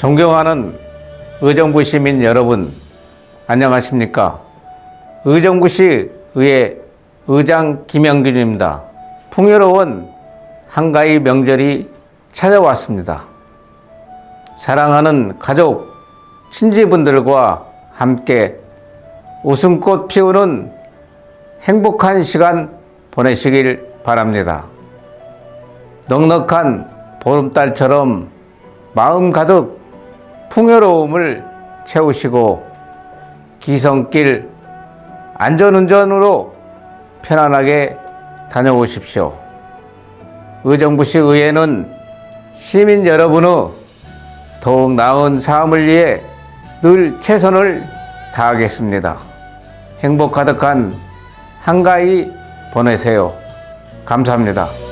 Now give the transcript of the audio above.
존경하는 의정부 시민 여러분, 안녕하십니까? 의정부시 의회 의장 김영균입니다. 풍요로운 한가위 명절이 찾아왔습니다. 사랑하는 가족, 친지분들과 함께 웃음꽃 피우는 행복한 시간 보내시길 바랍니다. 넉넉한 보름달처럼 마음 가득 풍요로움을 채우시고 기성길 안전운전으로 편안하게 다녀오십시오. 의정부시 의회는 시민 여러분의 더욱 나은 삶을 위해 늘 최선을 다하겠습니다. 행복 가득한 한가위 보내세요. 감사합니다.